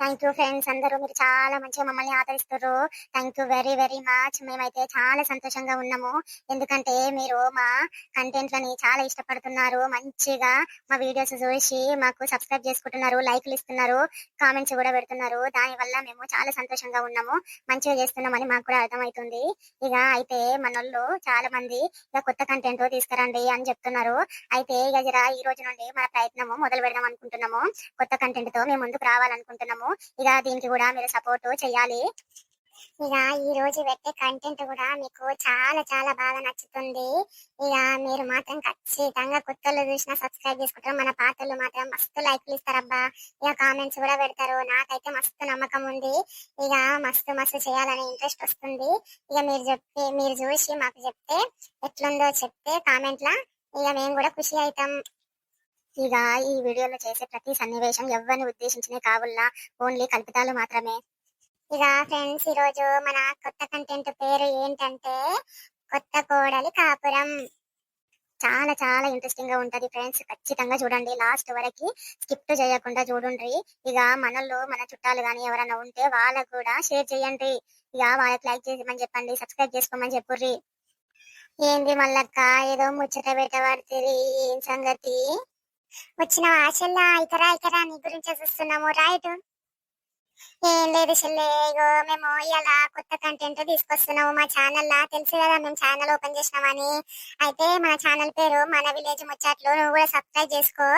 thank you friends అందరూ మీరు చాలా మంచిగా మమ్మల్ని ఆదరిస్తారు thank you very very much మేమైతే చాలా సంతోషంగా ఉన్నాము. ఎందుకంటే మీరు మా కంటెంట్ లని చాలా ఇష్టపడుతున్నారు. మంచిగా మా వీడియోస్ చూసి మాకు సబ్స్క్రైబ్ చేసుకుంటున్నారు లైక్లు ఇస్తున్నారు కామెంట్స్ కూడా పెడుతున్నారు. దాని వల్ల మేము చాలా సంతోషంగా ఉన్నాము. మంచిగా చేస్తున్నామని మాకు కూడా అర్థమవుతుంది. ఇక అయితే మనోళ్ళు చాలా మంది ఇక కొత్త కంటెంట్ తీసుకురండి అని చెప్తున్నారు. అయితే ఇక ఈ రోజు నుండి మన ప్రయత్నము మొదలు పెడదాం అనుకుంటున్నాము. కొత్త కంటెంట్తో మేము ముందుకు రావాలనుకుంటున్నాము. ఇక దీనికి కూడా మీరు సపోర్ట్ చేయాలి. ఇక ఈ రోజు పెట్టే కంటెంట్ కూడా మీకు చాలా చాలా బాగా నచ్చుతుంది. ఇక మీరు మాత్రం ఖచ్చితంగా కొత్తలు చూసినా సబ్స్క్రైబ్ చేసుకుంటారు. మన పాటలు మాత్రం మస్తు లైక్లు ఇస్తారబ్బా ఇక కామెంట్స్ కూడా పెడతారు. నాకైతే మస్తు నమ్మకం ఉంది. ఇక మస్తు మస్తు చేయాలని ఇంట్రెస్ట్ వస్తుంది. ఇక మీరు చెప్తే మీరు చూసి మాకు చెప్తే ఎట్లుందో చెప్తే కామెంట్ ఇక మేము కూడా ఖుషి అవుతాం. ఇక ఈ వీడియోలో చేసే ప్రతి సన్నివేశం ఎవరిని ఉద్దేశించినే కావుల్లా ఓన్లీ కల్పితాలు మాత్రమే. ఇక ఫ్రెండ్స్ ఈ రోజు మన కొత్త కంటెంట్ పేరు ఏంటంటే కొత్త కోడలి కాపురం. చాలా చాలా ఇంట్రెస్టింగ్గా ఉంటది ఫ్రెండ్స్. ఖచ్చితంగా చూడండి లాస్ట్ వరకు స్కిప్ చేయకుండా చూడండి ఇక మనల్లో మన చుట్టాలు గాని ఎవరైనా ఉంటే వాళ్ళకు కూడా షేర్ చేయండి. ఇక వాళ్ళకి లైక్ చేయమని చెప్పండి సబ్స్క్రైబ్ చేసుకోమని చెప్పుర్రి. ఏంది మల్లక్క ఏదో ముచ్చట పెట్టబడుతుంది ఏం సంగతి? వచ్చిన ఆశల్లా ఇతరా ఇతరా నీ గురించి చూస్తున్నాము. రైట్ ఏం లేదు చెల్లే ఇగో మేము ఇలా కొత్త కంటెంట్ తీసుకొస్తున్నాము మా ఛానల్ లా. తెలుసు కదా మేము ఛానల్ ఓపెన్ చేసినామని. అయితే మన ఛానల్ పేరు మన విలేజ్ ముచ్చట్లు నువ్వు కూడా సబ్స్క్రైబ్ చేసుకో.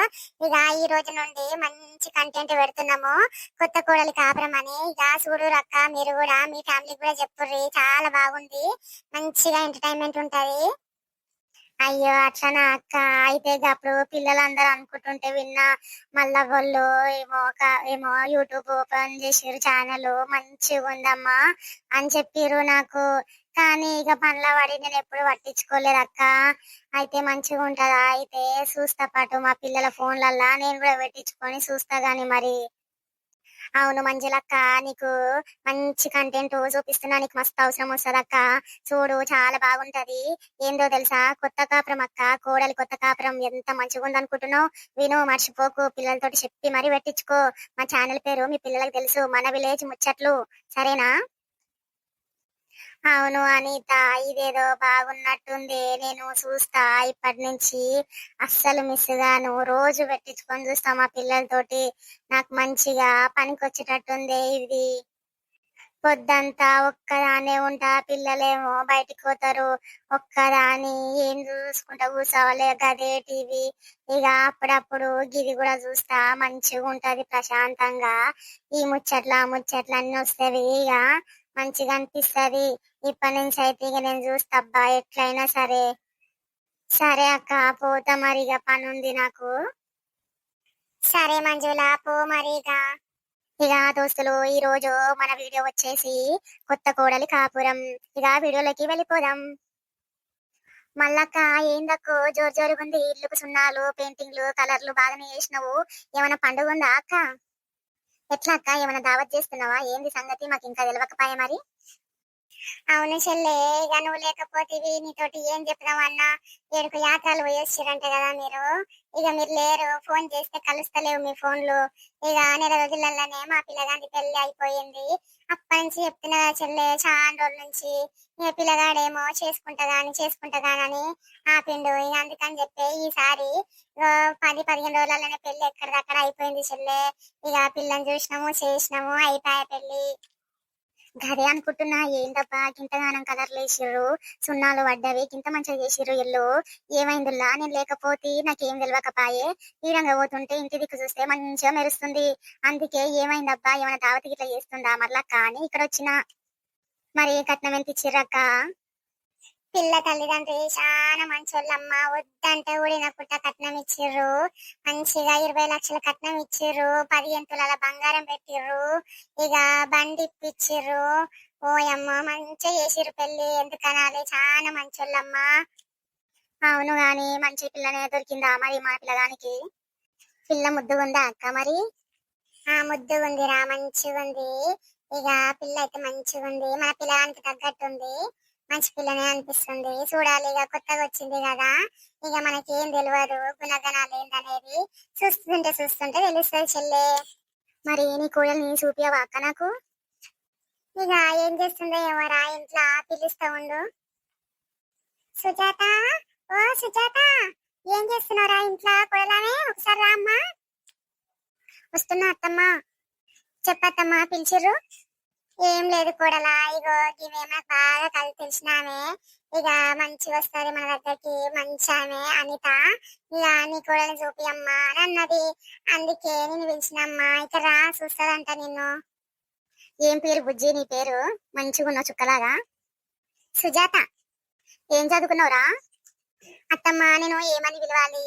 ఇక ఈ రోజు నుండి మంచి కంటెంట్ పెడుతున్నాము. కొత్త కూడలి కాపురం అని. ఇక చూడు రక్క మీరు కూడా మీ ఫ్యామిలీకి కూడా చెప్పుర్రి. చాలా బాగుంది. మంచిగా ఎంటర్టైన్మెంట్ ఉంటది. అయ్యో అట్లనా అక్క? అయితే అప్పుడు పిల్లలందరూ అనుకుంటుంటే విన్నా మళ్ళా వాళ్ళు ఏమో ఒక ఏమో యూట్యూబ్ ఓపెన్ చేసిర్రు ఛానల్ మంచిగా ఉందమ్మా అని చెప్పిర్రు నాకు. కానీ ఇక పనుల పడి నేను ఎప్పుడు పట్టించుకోలేదు అక్క. అయితే మంచిగా ఉంటదా? అయితే చూస్తా పాటు మా పిల్లల ఫోన్లల్లా నేను కూడా పెట్టించుకొని చూస్తా గాని మరి. అవును మంజులక్క నీకు మంచి కంటెంట్ చూపిస్తున్నా నీకు మస్తు అవసరం వస్తుంది అక్క చూడు చాలా బాగుంటది. ఏందో తెలుసా? కొత్త కాపురం అక్క కోడలి కొత్త కాపురం. ఎంత మంచిగా ఉందనుకుంటున్నావు? విను మర్చిపోకు. పిల్లలతోటి చెప్పి మరీ పెట్టించుకో. మా ఛానల్ పేరు మీ పిల్లలకు తెలుసు. మన విలేజ్ ముచ్చట్లు. సరేనా? అవును అనిత ఇదేదో బాగున్నట్టుంది. నేను చూస్తా ఇప్పటి నుంచి అస్సలు మిస్ గాను. రోజు పెట్టించుకొని చూస్తా మా పిల్లలతోటి. నాకు మంచిగా పనికొచ్చేటట్టుంది ఇది. పొద్దంతా ఒక్కదానే ఉంటా. పిల్లలేమో బయటికి పోతారు. ఒక్కదాని ఏం చూసుకుంటా కూర్చోవాలి. గదే టీవీ. ఇక అప్పుడప్పుడు గిది కూడా చూస్తా. మంచిగా ఉంటది ప్రశాంతంగా. ఈ ముచ్చట్లు ముచ్చట్లు అన్ని వస్తాయి ఇక మంచిగా అనిపిస్తది. ఇప్పటి నుంచి అయితే ఇక నేను చూస్తాబ్బా ఎట్లయినా సరే. సరే అక్క పోతా మరి ఇక పని ఉంది నాకు. సరే మంజుల పో మరి ఇక. ఇక దోస్తులు ఈ రోజు మన వీడియో వచ్చేసి కొత్త కోడలి కాపురం. ఇక వీడియోలోకి వెళ్ళిపోదాం. మళ్ళక్క ఏందక్కు జోరు జోరుగుంది. ఇల్లుకు సున్నాలు పెయింటింగ్లు కలర్లు బాగానే వేసినావు. ఏమైనా పండుగ ఉందా అక్క? ఎట్లా అక్క? ఏమైనా దావత్ చేస్తున్నావా? ఏంది సంగతి? మాకు ఇంకా తెలియకపోయా మరి. అవును చెల్లె ఇక నువ్వు లేకపోతే నీతోటి ఏం చెప్పడం అన్న? ఏడుకు యాత్రలు పోయొచ్చిరంట కదా మీరు. ఇక మీరు లేరు ఫోన్ చేస్తే కలుస్తలేవు మీ ఫోన్లు. ఇక నెల రోజులలోనే మా పిల్లగాడి పెళ్ళి అయిపోయింది. అప్పటి నుంచి చెప్తున్నా కదా చెల్లె చాలా రోజుల నుంచి. ఇక పిల్లగాడేమో చేసుకుంటా గాని ఆపిండు. ఇక అందుకని చెప్పి ఈసారి పది పదిహేను రోజులలోనే పెళ్ళి ఎక్కడిదక్కడ అయిపోయింది చెల్లె. ఇక పిల్లని చూసినాము చేసినాము అయిపోయా పెళ్ళి గదే అనుకుంటున్నా ఏందబ్బా గింతగానం కలర్లు వేసిర్రు సున్నాలు పడ్డవి గింత మంచిగా చేసిర్రు ఇల్లు. ఏమైందిలా నేను లేకపోతే నాకేం తెలియకపాయే ఈరంగా పోతుంటే ఇంటి దిక్కు చూస్తే మంచిగా మెరుస్తుంది. అందుకే ఏమైందబ్బా ఏమైనా దావతి ఇట్లా చేస్తుందా మరలా? కానీ ఇక్కడ వచ్చిన మరి కట్నం ఎంత ఇచ్చిర్రక్క? పిల్ల తల్లిదండ్రి చాలా మంచోళ్ళమ్మ. వద్దంటే ఊడిన పుట్ట కట్నం ఇచ్చిర్రు. మంచిగా ఇరవై లక్షల కట్నం ఇచ్చిర్రు. పదిహేను తులాల బంగారం పెట్టిర్రు. ఇక బండి ఇప్పించిర్రు ఓయమ్మ మంచిగా చేసిర్రు పెళ్ళి ఎందుకనాలి? చాలా మంచోళ్ళమ్మ. అవును గాని మంచి పిల్లనే దొరికిందా మరి మా పిల్లగానికి పిల్ల ముద్దు ఉందా అక్క మరి? ఆ ముద్దు ఉందిరా మంచిగా ఉంది ఇక పిల్ల అయితే మంచిగా ఉంది మన పిల్లగానికి తగ్గట్టుంది. మంచి పిల్లనే అనిపిస్తుంది. చూడాలి ఇక కొత్తగా వచ్చింది కదా. ఇక మనకి ఏం తెలియదు గుణగణాలు ఏంటనేది చూస్తుంటే చూస్తుంటే తెలుస్తుంది చెల్లె. మరి నీ కోడల్ని చూపియవా అక్క నాకు? ఇక ఏం చేస్తుందో ఏమోరా ఇంట్లో పిలుస్తా ఉండు. సుజాత ఓ సుజాత ఏం చేస్తున్నారా ఇంట్లో? కోడలానే? ఒకసారి రామ్మా వస్తున్నా అత్తమ్మ. చెప్పత్తమ్మా పిలిచిర్రు. ఏం లేదు కూడలా. ఇగో ఇవే నాకు బాగా కలిసి తెలిసినామే ఇక మంచి వస్తుంది మన దగ్గరికి మంచి ఆమె అనిత. ఇక నీ కూడలు చూపియమ్మా అని అన్నది. అందుకే నేను పిలిచినమ్మా. ఇక రా చూస్తుందంట నిన్ను. ఏం పేరు బుజ్జి నీ పేరు? మంచిగా ఉన్నావు చుక్కలాగా. సుజాత ఏం చదువుకున్నావురా? అత్తమ్మ నేను ఏమని పిలవాలి?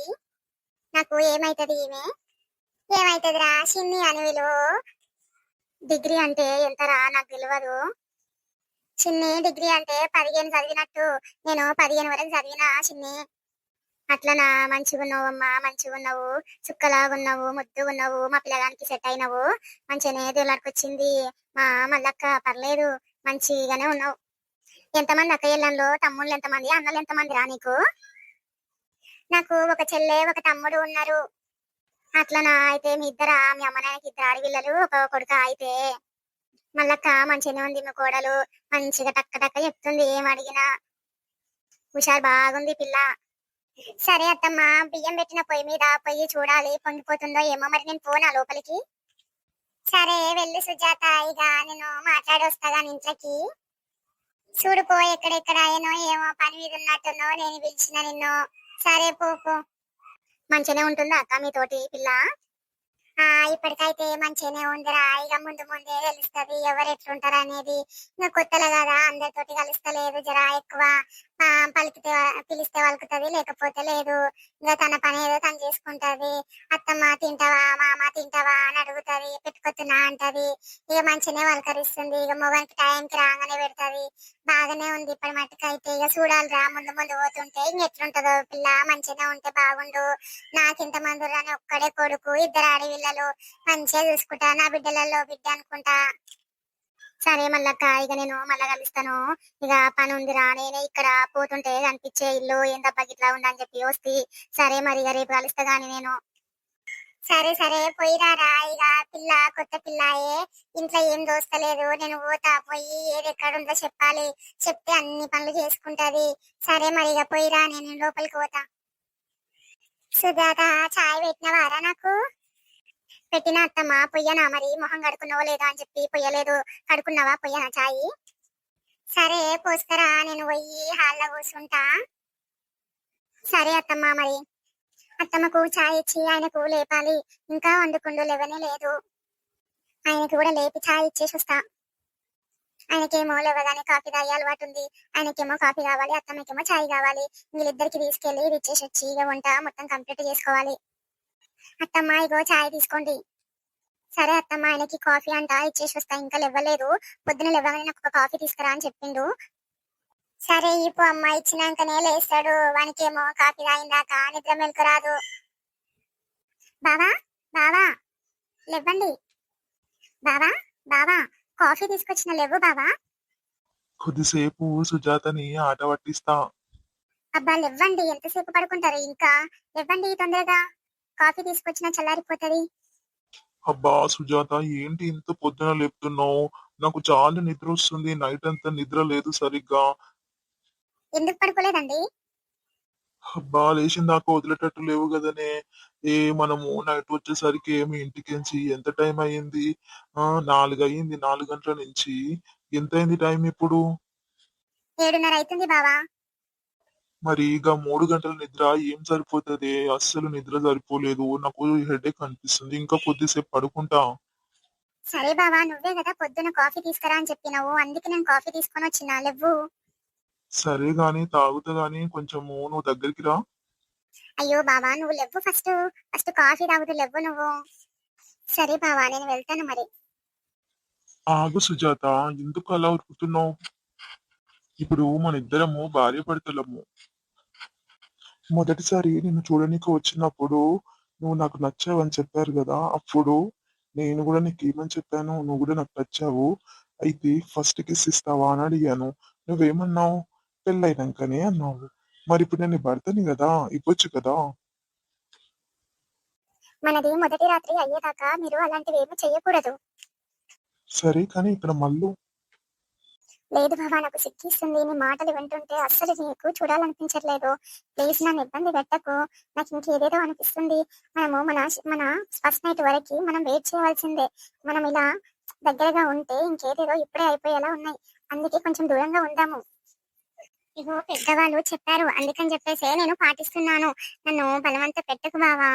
నాకు ఏమైతుంది ఈమె? ఏమైతుందిరా? చిన్ని అని విలువ డిగ్రీ అంటే ఎంతరా? నాకు తెలియదు చిన్ని డిగ్రీ అంటే పదిహేను చదివినట్టు. నేను పదిహేను వరకు చదివిన చిన్ని. అట్లనా? మంచిగా ఉన్నావు అమ్మా మంచిగా ఉన్నావు చుక్కలాగా ఉన్నావు ముద్దుగా ఉన్నావు మా పిల్లగానికి సెట్ అయినావు. మంచిగానే వచ్చింది మా మళ్ళక్క పర్లేదు. మంచిగానే ఉన్నావు. ఎంతమంది అక్కయ్యళ్ళంలో తమ్ముళ్ళు ఎంతమంది? అన్నలు ఎంతమంది రా నీకు? నాకు ఒక చెల్లె ఒక తమ్ముడు ఉన్నారు. అట్లనా? అయితే మీ ఇద్దరా మీ అమ్మ నాయనకి ఇద్దరు ఆడపిల్లలు ఒక కొడుక అయితే. మళ్ళక్క మంచిగానే ఉంది మీ కోడలు. మంచిగా టక్క టక్క చెప్తుంది ఏం అడిగినా. హుషారు బాగుంది పిల్ల. సరే అత్తమ్మ బియ్యం పెట్టిన పొయ్యి మీద పొయ్యి చూడాలి పొంగిపోతుందో ఏమో మరి నేను పోనా లోపలికి? సరే వెళ్ళి సుజాత ఇక నేను మాట్లాడి వస్తా గాని ఇంట్లోకి చూడుకో ఎక్కడెక్కడ ఏనో ఏమో పని మీద ఉన్నట్టున్నో నేను పిలిచిన నిన్ను. సరే పో పో. మంచిగానే ఉంటుందా అక్క మీతోటి పిల్ల? ఆ ఇప్పటికైతే మంచిగానే ఉందిరా. ఇక ముందు ముందే తెలుస్తుంది ఎవరు ఎట్లుంటారు అనేది. ఇంకా కదా అందరితోటి కలుస్తలేదు జరా ఎక్కువ. పలికితే పిలిస్తే పలుకుతుంది లేకపోతే లేదు. ఇంకా తన పని ఏదో తను చేసుకుంటది. అత్తమ్మ తింటావా మామ తింటావా అని అడుగుతుంది పెట్టుకొస్తున్నా అంటది. ఇక మంచిగానే వలకరిస్తుంది. ఇక మొగానికి టైంకి రాగానే పెడతది. బాగానే ఉంది. ఇప్పటి మట్టుకు అయితే ఇక చూడాలిరా ముందు ముందు పోతుంటే ఇంక ఎట్లుంటదో పిల్ల. మంచిగా ఉంటే బాగుండు. నాకింత మంది రాని ఒక్కడే కొడుకు ఇద్దరు ఆడపిల్లలు. మంచిగా చూసుకుంటా. నా బిడ్డలలో బిడ్డ అనుకుంటా. సరే మళ్ళక్క ఇక నేను మళ్ళా కలుస్తాను. ఇక పని ఉందిరా నేనే ఇక్కడ పోతుంటే కనిపించే ఇల్లు ఎంత ఇట్లా ఉందని చెప్పి వస్తే. సరే మరి ఇక రేపు కలుస్తా కానీ నేను. సరే సరే పోయిరారా. ఇక పిల్ల కొత్త పిల్లాయే. ఇంట్లో ఏం దోస్తలేదు. నేను పోతా పోయి ఏది ఎక్కడుందో చెప్పాలి. చెప్తే అన్ని పనులు చేసుకుంటది. సరే మరి ఇక పోయిరా నేను లోపలికి పోతా. సుజాత చాయ్ పెట్టినవారా నాకు? పెట్టిన అత్తమ్మ పొయ్యనా మరి? మొహం కడుకున్నావో లేదో అని చెప్పి పొయ్యలేదు. కడుకున్నావా పొయ్యనా చాయ్? సరే పోస్తారా. నేను పోయి హాల్లో కూర్చుంటా. సరే అత్తమ్మ మరి. అత్తమ్మకు చాయ్ ఇచ్చి ఆయనకు లేపాలి. ఇంకా వండుకుండు లేవనే లేదు. ఆయనకు కూడా లేపి చాయ్ ఇచ్చేసి వస్తా. ఆయనకేమో లేవగానే కాఫీ తాగే అలవాటు ఉంది. ఆయనకేమో కాఫీ కావాలి అత్తమ్మకేమో చాయ్ కావాలి. వీళ్ళిద్దరికి తీసుకెళ్ళి ఇది ఇచ్చేసి వచ్చి ఇక వంట మొత్తం కంప్లీట్ చేసుకోవాలి. అత్తమ్మ ఇగో చాయ్ తీసుకోండి. సరే అత్తమ్మ ఆయనకి కాఫీ అంట ఇచ్చేసి వస్తా. ఇంకా లేవలేదు. పొద్దున లేవగానే నాకు ఒక కాఫీ తీసుకురా అని చెప్పిండు. సరే ఇప్పుడు అమ్మ ఇచ్చినాకనే లేస్తాడు. వానికేమో కాఫీ తాగిందాక నిద్ర మెలకు రాదు బావా బావా లేవ్వండి. బావా బావా కాఫీ తీసుకొచ్చిన లేవు బావా. కొద్దిసేపు సుజాతని ఆట పట్టిస్తా. అబ్బా లేవ్వండి. ఎంతసేపు పడుకుంటారు? ఇంకా లేవ్వండి తొందరగా. కాఫీ తీసుకొచ్చిన చల్లారిపోతది. అబ్బా సుజాత ఏంటి ఇంత పొద్దున లేపుతున్నావు? నాకు చాలా నిద్ర వస్తుంది. నైట్ అంతా నిద్ర లేదు సరిగ్గా. ఎందుకు పడుకోలేదండి? అబ్బా లేచిన దాకా వదిలేటట్టు లేవు కదనే. ఏ మనము నైట్ వచ్చేసరికి ఏమి ఇంటికించి ఎంత టైం అయ్యింది? ఆ నాలుగు అయ్యింది నాలుగు గంటల నుంచి. ఎంత అయింది టైం ఇప్పుడు? ఏడున్నర అవుతుంది బావా. మరి ఇక మూడు గంటల నిద్ర ఏం సరిపోతుంది? అస్సలు నిద్ర సరిపోలేదు. నాకు హెడేక్ అనిపిస్తుంది. ఇంకా కొద్దిసేపు పడుకుంటా. సరే బావా నువ్వే కదా పొద్దున కాఫీ తీసుకురా అని చెప్పినావు. అందుకే నేను కాఫీ తీసుకొని వచ్చిన. లేవు సరే గాని తాగుతా గాని కొంచెము నువ్వు దగ్గరికి రా. అయ్యో బావా నువ్వు లేవు ఫస్ట్. ఫస్ట్ కాఫీ తాగుతూ లేవు నువ్వు. సరే బావా నేను వెళ్తాను మరి. ఆగు సుజాత ఎందుకు అలా ఉరుకుతున్నావు? ఇప్పుడు మన ఇద్దరము భార్య భర్తలము. మొదటిసారి నిన్ను చూడనీకి వచ్చినప్పుడు నువ్వు నాకు నచ్చావని చెప్పారు కదా అప్పుడు నేను కూడా నీకు ఏమని చెప్పాను? నువ్వు కూడా నాకు నచ్చావు. అయితే ఫస్ట్ కిస్ ఇస్తావా అని అడిగాను. నువ్వేమన్నావు? పెళ్ళైనాకనే అన్నావు. మరి ఇప్పుడు నేను భర్తని కదా ఇవ్వచ్చు కదా? మనది మొదటి రాత్రి అయ్యేదాకా మీరు అలాంటివి ఏమీ చెయ్యకూడదు. సరే కానీ ఇక్కడ మళ్ళీ లేదు బాబా నాకు సిక్కిస్తుంది నీ మాటలు వింటుంటే అస్సలు నీకు చూడాలనిపించట్లేదు. ప్లీజ్ నన్ను ఇబ్బంది పెట్టకు. నాకు ఇంకేదేదో అనిపిస్తుంది. మనము మన మన ఫస్ట్ నైట్ వరకు మనం వెయిట్ చేయవలసిందే. మనం ఇలా దగ్గరగా ఉంటే ఇంకేదేదో ఇప్పుడే అయిపోయేలా ఉన్నాయి. అందుకే కొంచెం దూరంగా ఉందాము. ఇగో పెద్దవాళ్ళు చెప్పారు. అందుకని చెప్పేసి నేను పాటిస్తున్నాను. నన్ను బలవంత పెట్టకు బావా.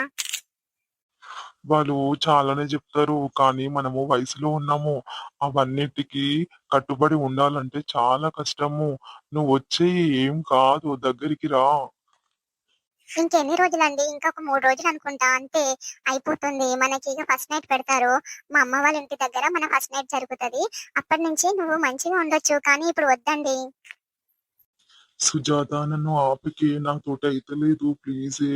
వాళ్ళు చాలానే చెప్తారు. కానీ మనము వయసులో ఉన్నాము. అవన్నిటికీ కట్టుబడి ఉండాలంటే చాలా కష్టము. నువ్వు వచ్చేయి ఏం కాదు. దగ్గరికి రా. ఇంకెన్ని రోజులండి? ఇంకొక మూడు రోజులు అనుకుంటా. అంతే అయిపోతుంది. మనకి ఇక ఫస్ట్ నైట్ పెడతారు. మా అమ్మ వాళ్ళ ఇంటి దగ్గర మన ఫస్ట్ నైట్ జరుగుతది. అప్పటి నుంచి నువ్వు మంచిగా ఉండొచ్చు. కానీ ఇప్పుడు వద్దండి. సుజాత నన్ను ఆపికే నాతోటి అయితలేదు ప్లీజే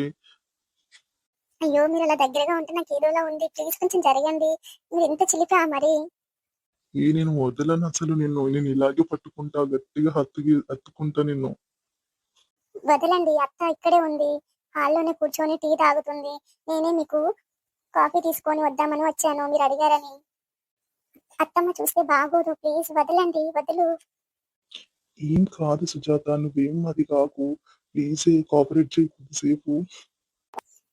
అయ్యో మీరు అలా దగ్గరగా ఉంటే నాకు ఏదోలా ఉంది. ప్లీజ్ కొంచెం జరగండి. మీరు ఎంత చిలిపా మరి? ఏ నేను వదలను అసలు నిన్ను. నేను ఇలాగే పట్టుకుంటా గట్టిగా హత్తుకి హత్తుకుంటా నిన్ను. వదలండి. అత్త ఇక్కడే ఉంది. హాల్లోనే కూర్చొని టీ తాగుతుంది. నేనే మీకు కాఫీ తీసుకొని వద్దామని వచ్చాను. మీరు అడిగారని. అత్తమ్మ చూస్తే బాగోదు. ప్లీజ్ వదలండి. వదలు. ఏం కాదు సుజాత నువ్వేం అది కాకు. ప్లీజే కోఆపరేట్ చేయి కొద్దిసేపు.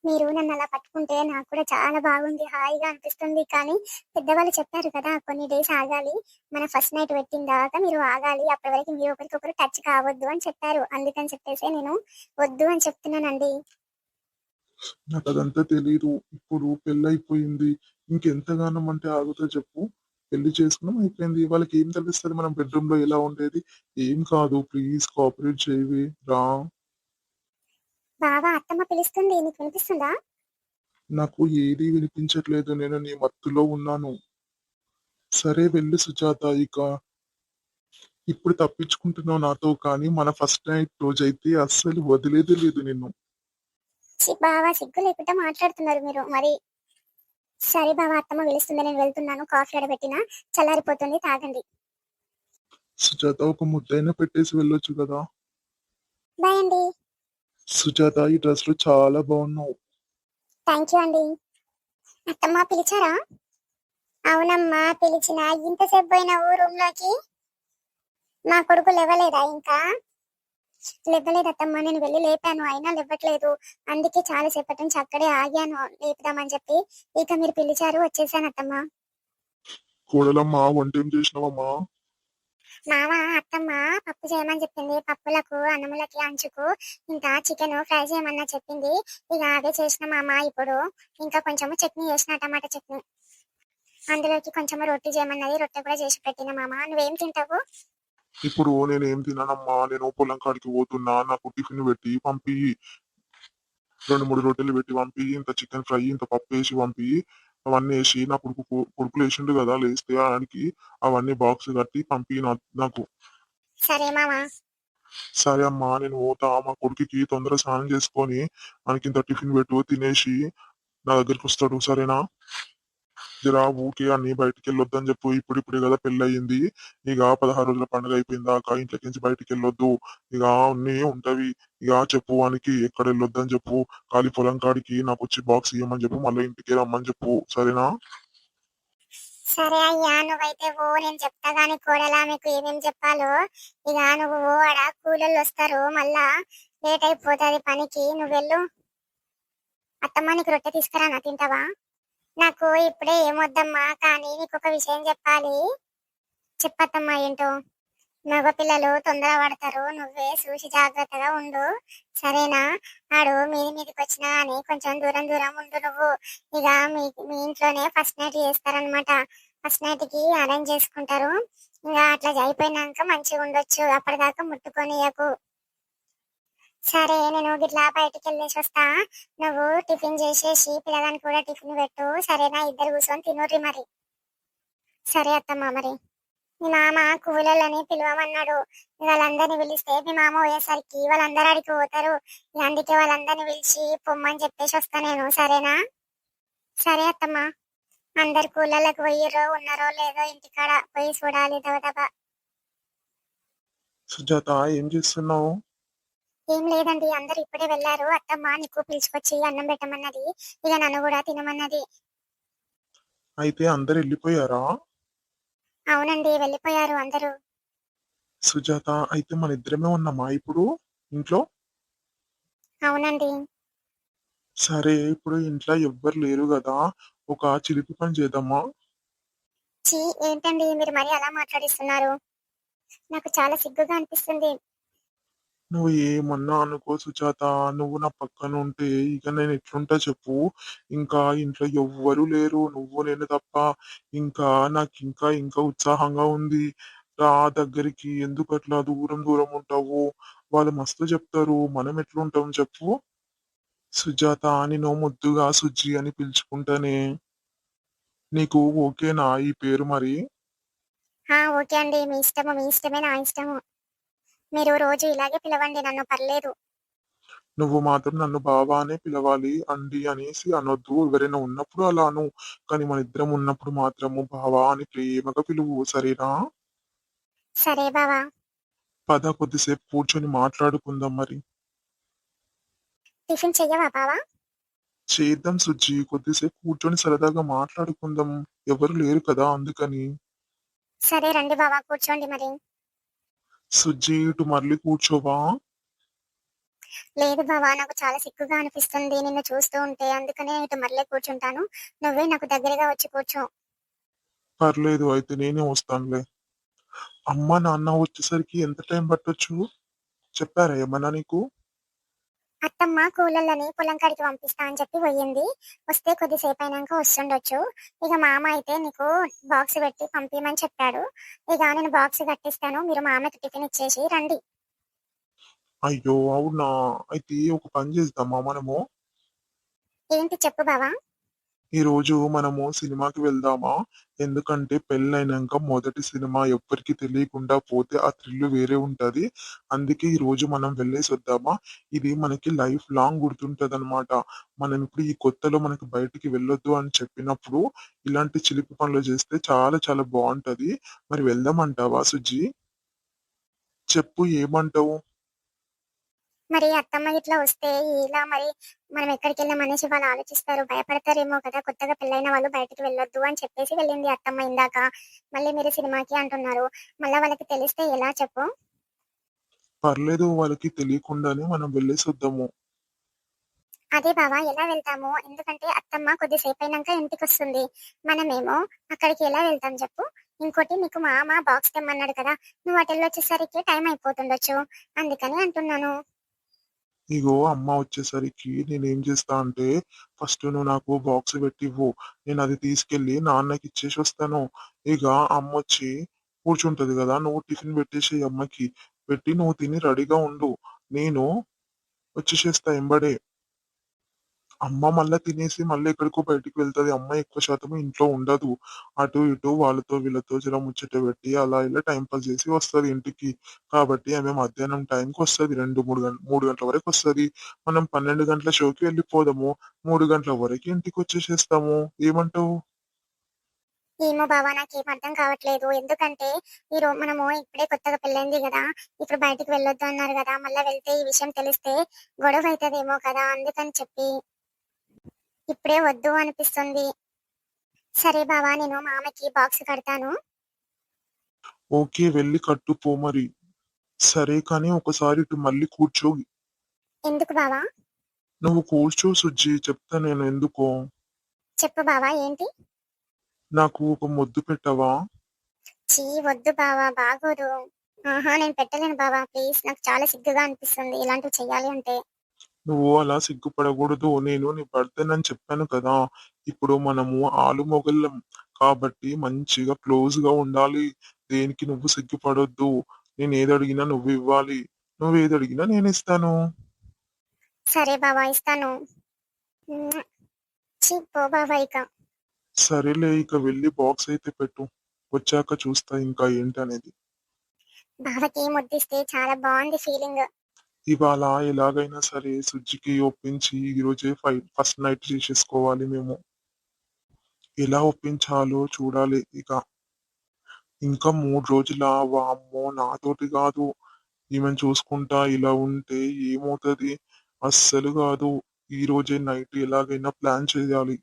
మీరు నన్ను అలా పట్టుకుంటే నాకు కూడా చాలా బాగుంది హాయిగా అనిపిస్తుంది. కానీ పెద్దవాళ్ళు చెప్పారు కదా కొన్ని డేస్ ఆగాలి. మన ఫస్ట్ నైట్ పెట్టిన దాకా మీరు ఆగాలి. అప్పటి వరకు మీరు ఒకరికొకరు టచ్ కావద్దు అని చెప్పారు. అందుకని చెప్పేసి నేను వద్దు అని చెప్తున్నానండి. నాకు అదంతా తెలీదు. ఇప్పుడు పెళ్ళైపోయింది ఇంకెంతగానం అంటే ఆగుతా చెప్పు. పెళ్ళి చేసుకున్నాం అయిపోయింది. వాళ్ళకి ఏం తెలుస్తుంది? మనం బెడ్రూమ్లో ఎలా ఉండేది? ఏం కాదు ప్లీజ్ కోఆపరేట్ చేయవి రా. బావా అత్తమ్మ పిలుస్తుంది. నీకు వినిపిస్తుందా? నాకు ఏది వినిపించట్లేదు. నేను నీ మత్తులో ఉన్నాను. సరే వెళ్ళు సుజాత ఇక. ఇప్పుడు తప్పించుకుంటున్నావు నాతో కానీ మన ఫస్ట్ నైట్ రోజైతే అస్సలు వదిలేదే లేదు నిన్ను. బావా సిగ్గు లేకుండా మాట్లాడుతున్నారు మీరు. మరి సరే బావా అత్తమ్మ పిలుస్తుంది నేను వెళ్తున్నాను. కాఫీ ఆడబెట్టిన చల్లారిపోతుంది తాగండి. సుజాత ఒక ముద్దైనా పెట్టేసి వెళ్ళొచ్చు కదా? బాయ్ అండి. సుజాత ఈ డ్రెస్లో చాలా బాగున్నావు. థ్యాంక్ యూ అండి. అత్తమ్మ పిలిచారా? అవునమ్మా పిలిచిన. ఇంతసేపు పోయినావు రూమ్లోకి నా కొడుకు లేవలేదా ఇంకా? లేవలేదు అత్తమ్మ నేను వెళ్ళి లేపాను అయినా లేవట్లేదు. అందుకే చాలా సేపటి నుంచి అక్కడే ఆగాను లేపుదామని చెప్పి. ఇక మీరు పిలిచారు వచ్చేసాను అత్తమ్మ కోడలమ్మా వంట చేసినావమ్మా? మామ అత్తమ్మ పప్పు చేయమని చెప్పింది. పప్పులకు అన్నములకి అంచుకు ఇంకా చికెన్ ఫ్రై చేయమన్నా చెప్పింది. ఇక అదే చేసిన మామ ఇప్పుడు. ఇంకా కొంచెము చట్నీ చేసిన టమాటా చట్నీ. అందులోకి కొంచెము రొట్టి చేయమన్నది రొట్టె కూడా చేసి పెట్టిన మామ. నువ్వేం తింటావు? ఇప్పుడు నేను ఏం తిన్నానమ్మా నేను పొలం కాడికి పోతున్నా నాకు టిఫిన్ పెట్టి పంపి. రెండు మూడు రొట్టెలు పెట్టి పంపి ఇంత చికెన్ ఫ్రై ఇంత పప్పు వేసి పంపి. అవన్నీ వేసి నా కొడుకు కొడుకులు వేసిండు కదా లేస్తే ఆయనకి అవన్నీ బాక్స్ కట్టి పంపి నాకు. సరే అమ్మా నేను పోతా. మా కొడుకుకి తొందర స్నానం చేసుకొని మనకి ఇంత టిఫిన్ పెట్టు తినేసి నా దగ్గరికి వస్తాడు. సరేనా? జరా ఊకే అన్ని బయటికి వెళ్ళొద్దని చెప్పు. ఇప్పుడు ఇప్పుడు కదా పెళ్ళయింది. ఇక పదహారు రోజుల పండుగ అయిపోయిందాక ఇంట్లోకి నుంచి బయటికి వెళ్ళొద్దు ఇక అన్ని ఉంటవి. ఇక చెప్పు వానికి ఎక్కడ వెళ్ళొద్దని చెప్పు. ఖాళీ పొలం కాడికి నాకు వచ్చి బాక్స్ ఇవ్వమని చెప్పు. మళ్ళీ ఇంటికి రమ్మని చెప్పు. సరేనా? సరే అయ్యా నువ్వైతే ఓ నేను చెప్తా గాని కోడలా మీకు ఏమేం చెప్పాలో. ఇక నువ్వు ఓ ఆడ కూలీలు వస్తారు మళ్ళా లేట్ అయిపోతుంది పనికి. నువ్వు వెళ్ళు అత్తమ్మ నీకు రొట్టె తీసుకురా నా తింటావా? నాకు ఇప్పుడే ఏమొద్దమ్మా కానీ నీకు ఒక విషయం చెప్పాలి. చెప్పత్తమ్మా ఏంటో? మగ పిల్లలు తొందర పడతారు నువ్వే చూసి జాగ్రత్తగా ఉండు. సరేనా? ఆడు మీది మీదకి వచ్చినా అని కొంచెం దూరం దూరం ఉండు నువ్వు. ఇక మీ మీ ఇంట్లోనే ఫస్ట్ నైట్ చేస్తారనమాట ఫస్ట్ నైట్కి అరేంజ్ చేసుకుంటారు. ఇంకా అట్లా అయిపోయినాక మంచిగా ఉండొచ్చు. అప్పటిదాకా ముట్టుకొనియకు సరే నేను గిట్లా బయటికి వెళ్ళేసి వస్తా. నువ్వు టిఫిన్ చేసేసి పిల్లగానికి కూడా టిఫిన్ పెట్టు. సరేనా? ఇద్దరు కూర్చొని తినోర్రి మరి. సరే అత్తమ్మ మరి. మీ మామ కూలలని పిలవమన్నాడు. వాళ్ళందరిని పిలిస్తే మీ మామ పోయేసరికి వాళ్ళందరూ అడిగి పోతారు. అందుకే వాళ్ళందరిని పిలిచి పొమ్మని చెప్పేసి వస్తా నేను. సరేనా? సరే అత్తమ్మ. అందరు కూలలకు పోయిర్రో ఉన్నారో లేదో ఇంటికాడ పోయి చూడాలి. దబదబా సుజాత ఏం చేస్తున్నావు? ఏం లేదండి అందరు ఇప్పుడే వెళ్ళారు. అత్తమ్మ నీకు పిలుచుకొచ్చి అన్నం పెట్టమన్నది. ఇక నన్ను కూడా తినమన్నది. అయితే అందరు వెళ్ళిపోయారా? అవునండి వెళ్ళిపోయారు అందరూ. సుజాత అయితే మన ఇద్దరమే ఉన్నామా ఇప్పుడు? ఇంట్లో? అవునండి. సరే ఇప్పుడు ఇంట్లో ఎవ్వరు లేరు కదా. ఒక చిలిపి పని చేద్దామా? చీ ఏంటండి మీరు మరి అలా మాట్లాడిస్తున్నారు? నాకు చాలా సిగ్గుగా అనిపిస్తుంది. నువ్వు ఏమన్నా అనుకో సుజాత నువ్వు నా పక్కన ఉంటే ఇక నేను ఎట్లుంటా చెప్పు. ఇంకా ఇంట్లో ఎవ్వరు లేరు నువ్వు నేను తప్ప. ఇంకా నాకు ఇంకా ఇంకా ఉత్సాహంగా ఉంది. రా దగ్గరికి ఎందుకు అట్లా దూరం దూరం ఉంటావు? వాళ్ళు మస్తు చెప్తారు మనం ఎట్లుంటాం చెప్పు. సుజాత నేను ముద్దుగా సుజ్జి అని పిలుచుకుంటానే. నీకు ఓకేనా ఈ పేరు మరి? ఓకే అండి. మీ ఇష్టము మీ ఇష్టమే నా ఇష్టము. మీరు రోజు ఇలాగే పిలవండి నన్ను పర్లేదు. నువ్వు మాత్రం నన్ను బావా అనే పిలవాలి అండి అనేసి అనొద్దు. ఎవరైనా ఉన్నప్పుడు అలా అను కానీ మన ఇద్దరం ఉన్నప్పుడు మాత్రము బావా అని ప్రేమగా పిలువు సరేనా? సరే బావా. పద కొద్దిసేపు కూర్చొని మాట్లాడుకుందాం మరి. టిఫిన్ చెయ్యవా బావా? చేద్దాం సుజ్జి కొద్దిసేపు కూర్చొని సరదాగా మాట్లాడుకుందాం. ఎవరు లేరు కదా అందుకని. సరే రండి బావా కూర్చోండి మరి. సుజ్జి ఇటు మళ్ళీ కూర్చోవా? లేదు బావా నాకు చాలా సిగ్గుగా అనిపిస్తుంది నిన్ను చూస్తూ ఉంటే. అందుకనే ఇటు మరలే కూర్చుంటాను. నువ్వే నాకు దగ్గరగా వచ్చి కూర్చో. పర్లేదు అయితే నేనే వస్తానులే. అమ్మ నాన్న వచ్చేసరికి ఎంత టైం పట్టొచ్చు? చెప్పారా ఏమన్నా నీకు? అత్తమ్మ కూలర్లని పొలం కాడికి పంపిస్తా అని చెప్పి పోయింది. వస్తే కొద్దిసేపు అయినాక వస్తుండొచ్చు. ఇక మామ అయితే నీకు బాక్స్ పెట్టి పంపించమని చెప్పాడు. ఇక నేను బాక్స్ కట్టిస్తాను. మీరు మామకి టిఫిన్ ఇచ్చేసి రండి. అయ్యో అవునా? అయితే ఒక పని మనము ఏంటి చెప్పు బావా? ఈ రోజు మనము సినిమాకి వెళ్దామా? ఎందుకంటే పెళ్ళైనాక మొదటి సినిమా ఎవ్వరికి తెలియకుండా పోతే ఆ థ్రిల్ వేరే ఉంటది. అందుకే ఈ రోజు మనం వెళ్ళేసి వద్దామా? ఇది మనకి లైఫ్ లాంగ్ గుర్తుంటది అనమాట మనం ఇప్పుడు ఈ కొత్తలో మనకి బయటికి వెళ్ళొద్దు అని చెప్పినప్పుడు ఇలాంటి చిలిపి పనులు చేస్తే చాలా చాలా బాగుంటది. మరి వెళ్దామంటావా సుజీ? చెప్పు ఏమంటావు? మరి అత్తమ్మ ఇట్లా వస్తే ఇలా మరి మనం ఎక్కడికి వెళ్ళాం అనేసి వాళ్ళు ఆలోచిస్తారు భయపడతారేమో కదా కొత్తగా పెళ్ళైన వాళ్ళు బయటికి వెళ్ళొద్దు అని చెప్పేసి వెళ్ళింది అత్తమ్మ ఇందాక. మళ్ళీ మీరు సినిమాకి అంటున్నారు. మళ్ళీ వాళ్ళకి తెలిస్తే ఎలా చెప్పు? పర్లేదు వాళ్ళకి తెలియకుండానే మనం వెళ్ళేసి వద్దాము అదే బావా ఎలా వెళ్తాము? ఎందుకంటే అత్తమ్మ కొద్దిసేపు అయినాక ఇంటికి వస్తుంది మనమేమో అక్కడికి ఎలా వెళ్తాం చెప్పు? ఇంకోటి నీకు మామ బాక్స్ తెమ్మన్నాడు కదా నువ్వు అటెల్ వచ్చేసరికి టైం అయిపోతుండొచ్చు. అందుకని అంటున్నాను. ఇగో అమ్మ వచ్చేసరికి నేనేం చేస్తా అంటే ఫస్ట్ నువ్వు నాకు బాక్స్ పెట్టివ్వు నేను అది తీసుకెళ్ళి నాన్నకి ఇచ్చేసి వస్తాను. ఇక అమ్మ వచ్చి కూర్చుంటది కదా నువ్వు టిఫిన్ పెట్టేసి అమ్మకి. పెట్టి నువ్వు తిని రెడీగా ఉండు. నేను వచ్చేసేస్తా ఎంబడే. అమ్మ మళ్ళీ తినేసి మళ్ళీ ఎక్కడికో బయటికి వెళ్తుంది. అమ్మ ఎక్కువ శాతం ఇంట్లో ఉండదు. అటు ఇటు వాళ్ళతో వీళ్ళతో జర ముచ్చట పెట్టి అలా ఇలా టైం పాస్ చేసి వస్తది ఇంటికి. కాబట్టి ఆమె మధ్యాహ్నం టైంకి వస్తది. రెండు మూడు గంట మూడు గంటల వరకు వస్తది. మనం పన్నెండు గంటల షోకి వెళ్ళిపోదాము. మూడు గంటల వరకు ఇంటికి వచ్చేసేస్తాము. ఏమంటావు? ఏమో బావా నాకేం అర్థం కావట్లేదు. ఎందుకంటే ఈ రో మనము ఇప్పుడే కొత్తగా పెళ్ళైంది కదా. ఇప్పుడు బయటికి వెళ్ళొద్దు అన్నారు కదా. మళ్ళీ వెళ్తే ఈ విషయం తెలిస్తే గొడవ అవుతుందేమో కదా. అందుకని చెప్పి ఇప్పుడే వద్దు అనిపిస్తుంది. సరే బావా నేను మామకి బాక్స్ కడతాను. ఓకే వెళ్ళి కట్టుపో మరి. సరే కానీ ఒకసారి ఇటు మళ్ళీ కూర్చో. ఎందుకు బావా? నువ్వు కూర్చో సుజ్జి చెప్తా నేను ఎందుకో. చెప్పు బావా ఏంటి? నాకు ఒక ముద్దు పెట్టవా? చీ వద్దు బావా బాగోదు. ఆహా నేను పెట్టలేను బావా ప్లీజ్. నాకు చాలా సిగ్గుగా అనిపిస్తుంది ఇలాంటివి చెయ్యాలి అంటే. నువ్వు అలా సిగ్గుపడకూడదు నేను నీ భర్తనని చెప్పాను కదా. ఇప్పుడు మనము ఆలు మొగళ్ళం కాబట్టి మంచిగా క్లోజ్గా ఉండాలి. దేనికి నువ్వు సిగ్గుపడొద్దు? నేను ఏది అడిగినా నువ్వు ఇవ్వాలి. నువ్వు ఏది అడిగినా నేను ఇస్తాను. సరే బావా ఇస్తాను. సరేలే ఇక వెళ్ళి బాక్స్ అయితే పెట్టు. వచ్చాక చూస్తా ఇంకా ఏంటి అనేది బావకి ముద్దిస్తే చాలా బాగుంది ఫీలింగ్. ఇవాళ ఎలాగైనా సరే సుజ్జికి ఒప్పించి ఈ రోజే ఫస్ట్ నైట్ చేసేసుకోవాలి మేము. ఎలా ఒప్పించాలో చూడాలి ఇక. ఇంకా మూడు రోజుల వామ్మో నాతోటి కాదు. ఈమెను చూసుకుంటా ఇలా ఉంటే ఏమవుతది? అస్సలు కాదు. ఈ రోజే నైట్ ఎలాగైనా ప్లాన్ చేయాలి.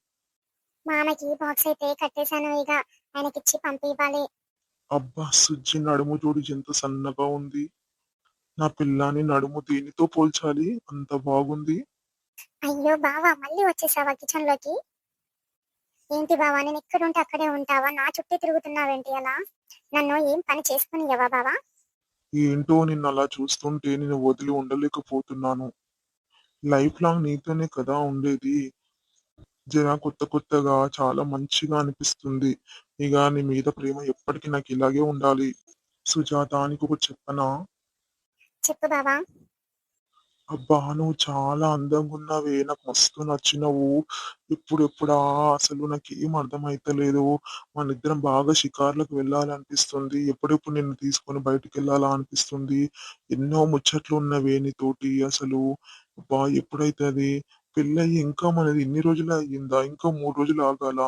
మామకి బాక్స్ అయితే కట్టేశాను ఇక. ఆయనకిచ్చి పంపివ్వాలి. అబ్బా సుజ్జి నడుము చూడు ఎంత సన్నగా ఉంది. నా పిల్లాని నడుము దేనితో పోల్చాలి. అంత బాగుంది. అయ్యో బావా మళ్ళీ వచ్చేసావా కిచెన్లోకి ఏంటి బావా నేను ఎక్కడుంటే అక్కడే ఉంటావా? నా చుట్టూ తిరుగుతున్నావేంటి అలా? నన్ను ఏం పని చేసుకునియవా బావా? ఏంటో నిన్ను అలా చూస్తుంటే నేను వదిలి ఉండలేకపోతున్నాను. లైఫ్ లాంగ్ నీతోనే కదా ఉండేది. జర కొత్త కొత్తగా చాలా మంచిగా అనిపిస్తుంది. ఇక నీ మీద ప్రేమ ఎప్పటికీ నాకు ఇలాగే ఉండాలి. సుజాత నీకు చెప్పనా? చెప్పు బావా. అబ్బా నువ్వు చాలా అందంగా ఉన్నావే. నాకు మస్తు నచ్చినవు. ఎప్పుడెప్పుడా అసలు నాకు ఏం అర్థమైతలేదు. మన ఇద్దరం బాగా షికార్లకు వెళ్ళాలనిపిస్తుంది. ఎప్పుడెప్పుడు నిన్ను తీసుకొని బయటికి వెళ్ళాలా అనిపిస్తుంది. ఎన్నో ముచ్చట్లు ఉన్నవే నీతోటి అసలు. అబ్బా ఎప్పుడైతుంది పెళ్ళయి ఇంకా మనది ఎన్ని రోజులు అయ్యిందా? ఇంకా మూడు రోజులు ఆగాల?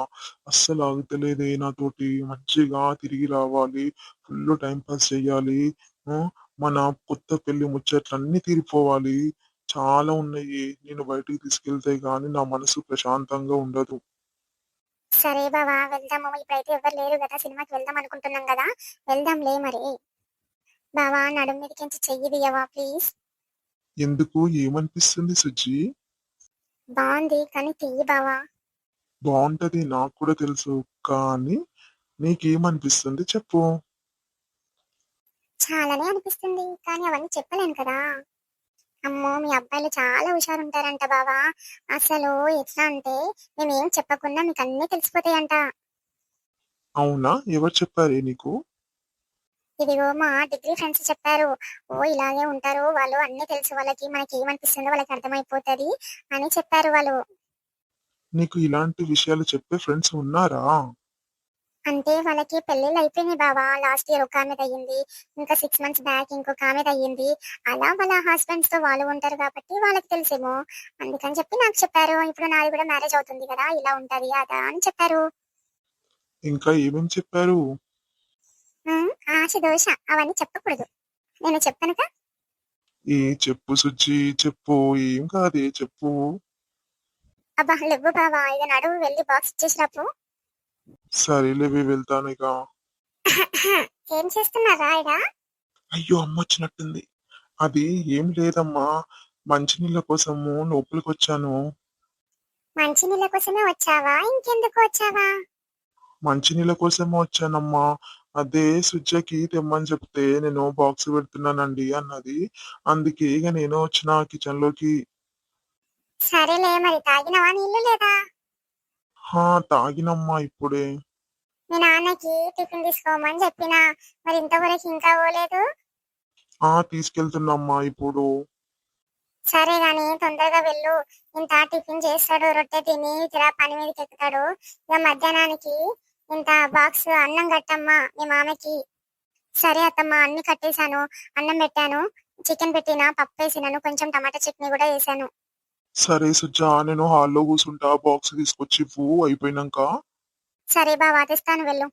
అస్సలు ఆగుతలేదే నాతోటి. మంచిగా తిరిగి రావాలి. ఫుల్ టైం పాస్ చెయ్యాలి మన కొత్త పెళ్ళి ముచ్చట్లన్నీ తీరిపోవాలి. చాలా ఉన్నాయి. నేను బయటికి తీసుకెళ్తే గాని నా మనసు ప్రశాంతంగా ఉండదు. సరే బావా వెళ్దాము. ఇప్పుడైతే ఎవరు లేరు కదా సినిమాకి వెళ్దాం అనుకుంటున్నాం కదా. వెళ్దాంలే మరి. బావా నడుము మీదకించి చెయ్యి తీయవా ప్లీజ్? ఎందుకు? ఏమనిపిస్తుంది సుజ్జి? బాగుంది. కానీ చెయ్యి బావా. బాగుంటది. నాకు కూడా తెలుసు. కానీ నీకేమనిపిస్తుంది చెప్పు. చాలానే అనిపిస్తుంది. కానీ అవన్నీ చెప్పలేను కదా. అమ్మో! మీ అబ్బాయిలు చాలా హుషారుంటారంట బావా. అసలు ఎట్లా అంటే మేమేం చెప్పకుండా మీకు అన్నీ తెలిసిపోతాయంట. అవునా? ఎవరు చెప్పారే నీకు? ఇదిగో మా డిగ్రీ ఫ్రెండ్స్ చెప్పారు. ఓ ఇలాగే ఉంటారు. వాళ్ళు అన్నీ తెలుసు. వాళ్ళకి మనకి ఏమనిపిస్తుందో వాళ్ళకి అర్థమైపోతది అని చెప్పారు వాళ్ళు. నీకు ఇలాంటి విషయాలు చెప్పే ఫ్రెండ్స్ ఉన్నారా? అంటే వాళ్ళకి పెళ్ళిళ్ళు అయిపోయినాయి బావా. లాస్ట్ ఇయర్ ఒక ఆమె అయ్యింది. ఇంకా సిక్స్ మంత్స్ బ్యాక్ ఇంకొక ఆమె అయ్యింది. అలా వాళ్ళ హస్బెండ్స్తో వాళ్ళు ఉంటారు కాబట్టి వాళ్ళకి తెలిసేమో. అందుకని చెప్పి నాకు చెప్పారు. ఇప్పుడు నాది కూడా మ్యారేజ్ అవుతుంది కదా ఇలా ఉంటది అదా అని చెప్పారు. ఇంకా ఏమేం చెప్పారు? ఆశ దోష అవన్నీ చెప్పకూడదు. నేను చెప్పనుక? ఏ చెప్పు సుజ్జి చెప్పు. ఏం కాదే చెప్పు. అబ్బా లేవు బావా. ఇక నడువు వెళ్ళి బాక్స్ ఇచ్చేసినప్పుడు సరేలేవే వెళ్తాను ఇక. ఏం చేస్తున్నారా అయ్యో అమ్మ వచ్చినట్టుంది. అది ఏం లేదమ్మా. మంచినీళ్ళ కోసము లోపలికి వచ్చాను. మంచినీళ్ళ కోసమే వచ్చావా? ఇంకెందుకు వచ్చావా? మంచినీళ్ళ కోసమే వచ్చానమ్మా. అదే సుజ్జకి తెమ్మని చెప్తే నేను బాక్స్ పెడుతున్నానండి అన్నది. అందుకే ఇక నేను వచ్చిన కిచెన్లోకి సరేలే మరి తాగినవా నీళ్ళు లేదా? హా తాగినమ్మా ఇప్పుడే. మీ నాన్నకి టిఫిన్ తీసుకోమని చెప్పిన. మరి ఇంతవరకు ఇంకా పోలేదు? ఆ తీసుకెళ్తున్నమ్మా ఇప్పుడు. సరే గాని తొందరగా వెళ్ళు. ఇంత టిఫిన్ చేస్తాడు రొట్టె తిని ఇలా పని మీదకి ఎక్కుతాడు. ఇక మధ్యాహ్నానికి ఇంత బాక్స్ అన్నం కట్టమ్మా మీ మామకి. సరే అత్తమ్మ అన్ని కట్టేశాను. అన్నం పెట్టాను. చికెన్ పెట్టిన పప్పు వేసినాను కొంచెం టమాటా చట్నీ కూడా వేసాను సరే సుజా నేను హాల్లో కూర్చుంటా బాక్స్ తీసుకొచ్చి ఇవ్వు అయిపోయినాక. సరే బావా తెస్తాను వెళ్ళు.